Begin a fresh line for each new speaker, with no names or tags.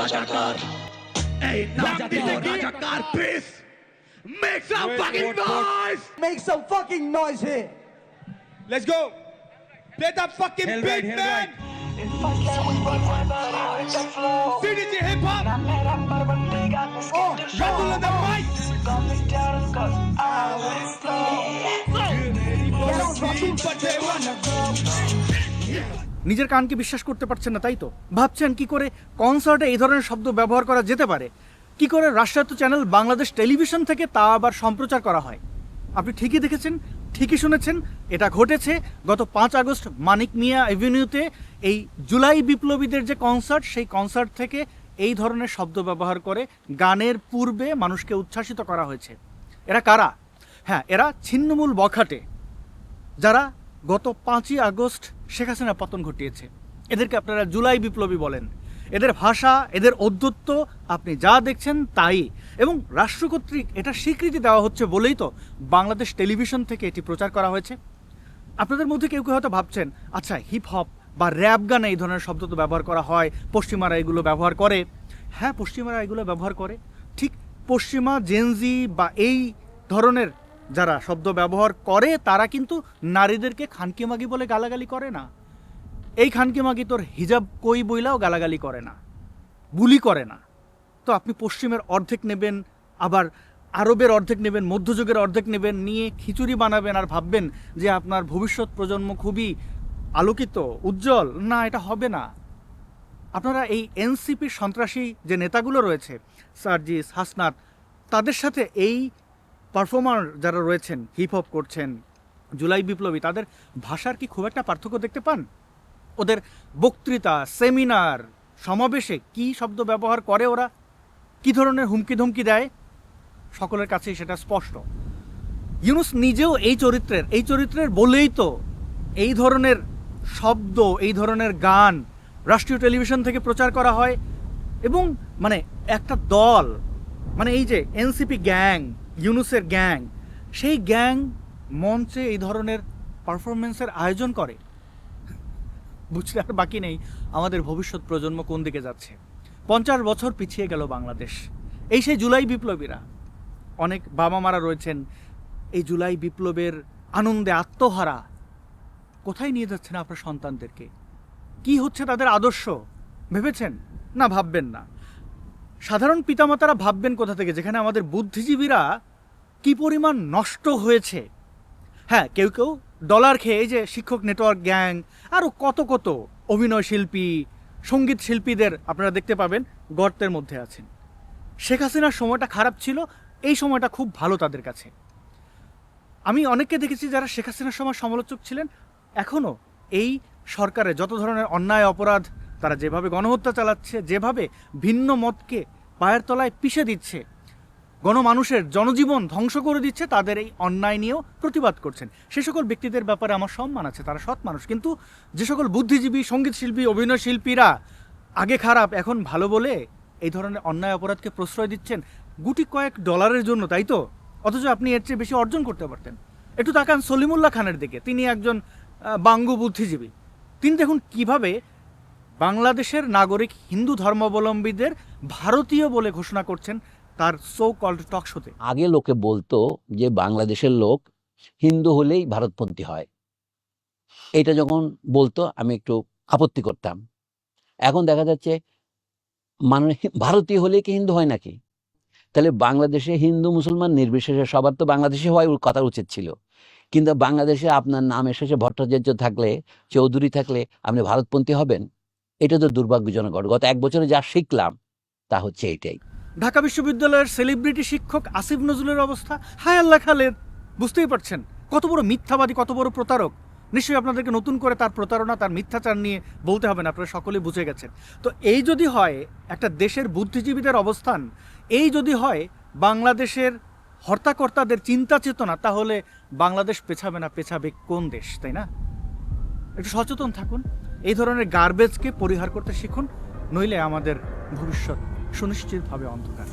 রাজাকার এই নাম দিলে রাজাকার piece make some fucking noise
Make some fucking noise here.
Let's go. Play that fucking
Hell
beat,
right, hell
man.
right.
CDG hip hop.
Oh,
Rattle on the mic.
নিজের কানকে বিশ্বাস করতে পারছেন না, তাই তো? ভাবছেন কি করে কনসার্টে এই ধরনের শব্দ ব্যবহার করা যেতে পারে? কি করে রাষ্ট্রায়ত্ত চ্যানেল বাংলাদেশ টেলিভিশন থেকে তা আবার সম্প্রচার করা হয়? আপনি ঠিকই দেখেছেন, ঠিকই শুনেছেন, এটা ঘটেছে গত পাঁচ আগস্ট মানিক মিয়া এভিনিউতে এই জুলাই বিপ্লবীদের যে কনসার্ট সেই কনসার্ট থেকে এই ধরনের শব্দ ব্যবহার করে গানের পূর্বে মানুষকে উচ্ছ্বাসিত করা হয়েছে। এরা কারা? হ্যাঁ এরা ছিন্নমূল বখাটে, যারা গত পাঁচই আগস্ট শেখ হাসিনা পতন ঘটিয়েছে। এদেরকে আপনারা জুলাই বিপ্লবী বলেন। এদের ভাষা, এদের অধ্যত্ব আপনি যা দেখছেন তাই। এবং রাষ্ট্র কর্তৃক এটা স্বীকৃতি দেওয়া হচ্ছে বলেই তো বাংলাদেশ টেলিভিশন থেকে এটি প্রচার করা হয়েছে। আপনাদের মধ্যে কেউ কেউ হয়তো ভাবছেন আচ্ছা হিপ হপ বা র্যাপ গানে এই ধরনের শব্দ তো ব্যবহার করা হয়, পশ্চিমারা এগুলো ব্যবহার করে। হ্যাঁ পশ্চিমারা এগুলো ব্যবহার করে। ঠিক পশ্চিমা, জেনজি বা এই ধরনের যারা শব্দ ব্যবহার করে, তারা কিন্তু নারীদেরকে খানকিমাগি বলে গালাগালি করে না। এই খানকিমাগি তোর হিজাব কই বইলাও গালাগালি করে না, বুলি করে না। তো আপনি পশ্চিমের অর্ধেক নেবেন, আবার আরবের অর্ধেক নেবেন, মধ্যযুগের অর্ধেক নেবেন, নিয়ে খিচুড়ি বানাবেন আর ভাববেন যে আপনার ভবিষ্যৎ প্রজন্ম খুবই আলোকিত, উজ্জ্বল। না, এটা হবে না। আপনারা এই এনসিপির সন্ত্রাসী যে নেতাগুলো রয়েছে, সার্জিস, হাসনাত, তাদের সাথে এই পারফর্মার যারা রয়েছেন হিপ হপ করছেন, জুলাই বিপ্লবী, তাদের ভাষার কি খুব একটা পার্থক্য দেখতে পান? ওদের বক্তৃতা সেমিনার সমাবেশে কি শব্দ ব্যবহার করে ওরা? কি ধরনের হুমকি ধমকি দেয়? সকলের কাছেই সেটা স্পষ্ট। ইউনুস নিজেও এই চরিত্রের এই চরিত্রের বলেই তো এই ধরনের শব্দ, এই ধরনের গান রাষ্ট্রীয় টেলিভিশন থেকে প্রচার করা হয় এবং মানে একটা দল মানে এই যে এনসিপি গ্যাং ইউনুসের গ্যাং, সেই গ্যাং মঞ্চে এই ধরনের পারফরমেন্সের আয়োজন করে। বুঝতে আর বাকি নেই, আমাদের ভবিষ্যৎ প্রজন্ম কোন দিকে যাচ্ছে? পঞ্চাশ বছর পিছিয়ে গেল বাংলাদেশ। এই সেই জুলাই বিপ্লবীরা, অনেক বাবা মারা রয়েছেন, এই জুলাই বিপ্লবের আনন্দে আত্মহারা। কোথায় নিয়ে যাচ্ছেন আপনার সন্তানদেরকে? কি হচ্ছে তাদের আদর্শ? ভেবেছেন? না, ভাববেন না। সাধারণ পিতামাতারা ভাববেন কোথা থেকে, যেখানে আমাদের বুদ্ধিজীবীরা কি পরিমাণ নষ্ট হয়েছে। হ্যাঁ কেউ কেউ ডলার খেয়ে যে শিক্ষক নেটওয়ার্ক গ্যাং আরও কত কত অভিনয় শিল্পী, সংগীত শিল্পীদের আপনারা দেখতে পাবেন গর্তের মধ্যে আছেন। শেখ হাসিনার সময়টা খারাপ ছিল, এই সময়টা খুব ভালো তাদের কাছে। আমি অনেককে দেখেছি যারা শেখ হাসিনার সময় সমালোচক ছিলেন এখনও এই সরকারে যত ধরনের অন্যায়, অপরাধ তারা যেভাবে গণহত্যা চালাচ্ছে, যেভাবে ভিন্ন মতকে পায়ের তলায় পিষে দিচ্ছে, গণমানুষের জনজীবন ধ্বংস করে দিচ্ছে, তাদের এই অন্যায় নিয়েও প্রতিবাদ করছেন। সে সকল ব্যক্তিদের ব্যাপারে আমার সম্মান আছে, তারা সৎ মানুষ। কিন্তু যে সকল বুদ্ধিজীবী সংগীত শিল্পী অভিনয় শিল্পীরা আগে খারাপ, এখন ভালো বলে এই ধরনের অন্যায় অপরাধকে প্রশ্রয় দিচ্ছেন গুটি কয়েক ডলারের জন্য, তাই তো? অথচ আপনি এর চেয়ে বেশি অর্জন করতে পারতেন। একটু তাকান সলিমুল্লাহ খানের দিকে। তিনি একজন বাঙ্গু বুদ্ধিজীবী। তিনি দেখুন কীভাবে বাংলাদেশের নাগরিক হিন্দু ধর্মাবলম্বীদের ভারতীয় বলে ঘোষণা করছেন তার সো কল্ড টক শোতে
আগে লোকে বলতো যে বাংলাদেশের লোক হিন্দু হলেই ভারতপন্থী হয়। এটা যখন বলতো, আমি একটু আপত্তি করতাম। এখন দেখা যাচ্ছে মানে ভারতীয় হলেই কি হিন্দু হয় নাকি? তাহলে বাংলাদেশে হিন্দু, মুসলমান নির্বিশেষে সবার তো বাংলাদেশে হওয়াই কথা উচিত ছিল। কিন্তু বাংলাদেশে আপনার নাম শেষে ভট্টাচার্য থাকলে, চৌধুরী থাকলে আপনি ভারতপন্থী হবেন? এটা তো দুর্ভাগ্যজনক ঘটনা। গত এক বছরে যা শিখলাম, তা হচ্ছে এটাই।
ঢাকা বিশ্ববিদ্যালয়ের সেলিব্রিটি শিক্ষক আসিফ নজরুলের অবস্থা হায় আল্লাহ খালেদ বুঝতেই পারছেন, কত বড় মিথ্যাবাদী, কত বড় প্রতারক। নিশ্চয়ই আপনাদেরকে নতুন করে তার প্রতারণা, তার মিথ্যাচার নিয়ে বলতে হবে না, আপনারা সকলেই বুঝে গেছেন। তো এই যদি হয়, একটা দেশের বুদ্ধিজীবীদের অবস্থান, এই যদি হয়, বাংলাদেশের হর্তাকর্তাদের চিন্তা চেতনা, তাহলে বাংলাদেশ পেছাবে না, পেছাবে কোন দেশ, তাই না? একটু সচেতন থাকুন। এই ধরনের গার্বেজকে পরিহার করতে শিখুন নইলে আমাদের ভবিষ্যৎ সুনিশ্চিতভাবে অন্ধকার।